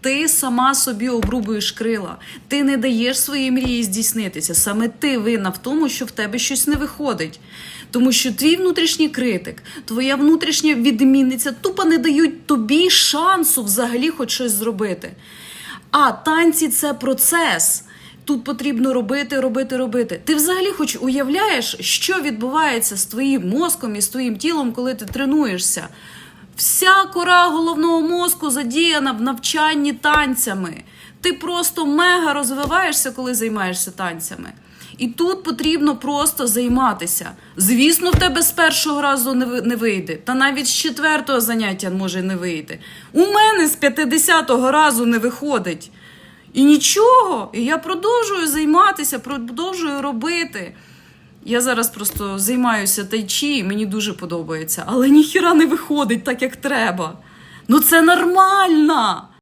Ти сама собі обрубуєш крила, ти не даєш своїй мрії здійснитися. Саме ти винна в тому, що в тебе щось не виходить. Тому що твій внутрішній критик, твоя внутрішня відмінниця тупо не дають тобі шансу взагалі хоч щось зробити. А танці це процес. Тут потрібно робити, робити, робити. Ти взагалі хоч уявляєш, що відбувається з твоїм мозком і з твоїм тілом, коли ти тренуєшся? Вся кора головного мозку задіяна в навчанні танцями. Ти просто мега розвиваєшся, коли займаєшся танцями. І тут потрібно просто займатися. Звісно, в тебе з першого разу не ви- не вийде, та навіть з четвертого заняття може не вийти. У мене з 50-го разу не виходить. І нічого, і я продовжую займатися, продовжую робити. Я зараз просто займаюся тайчі, мені дуже подобається, але ніхіра не виходить так, як треба. Ну це нормально.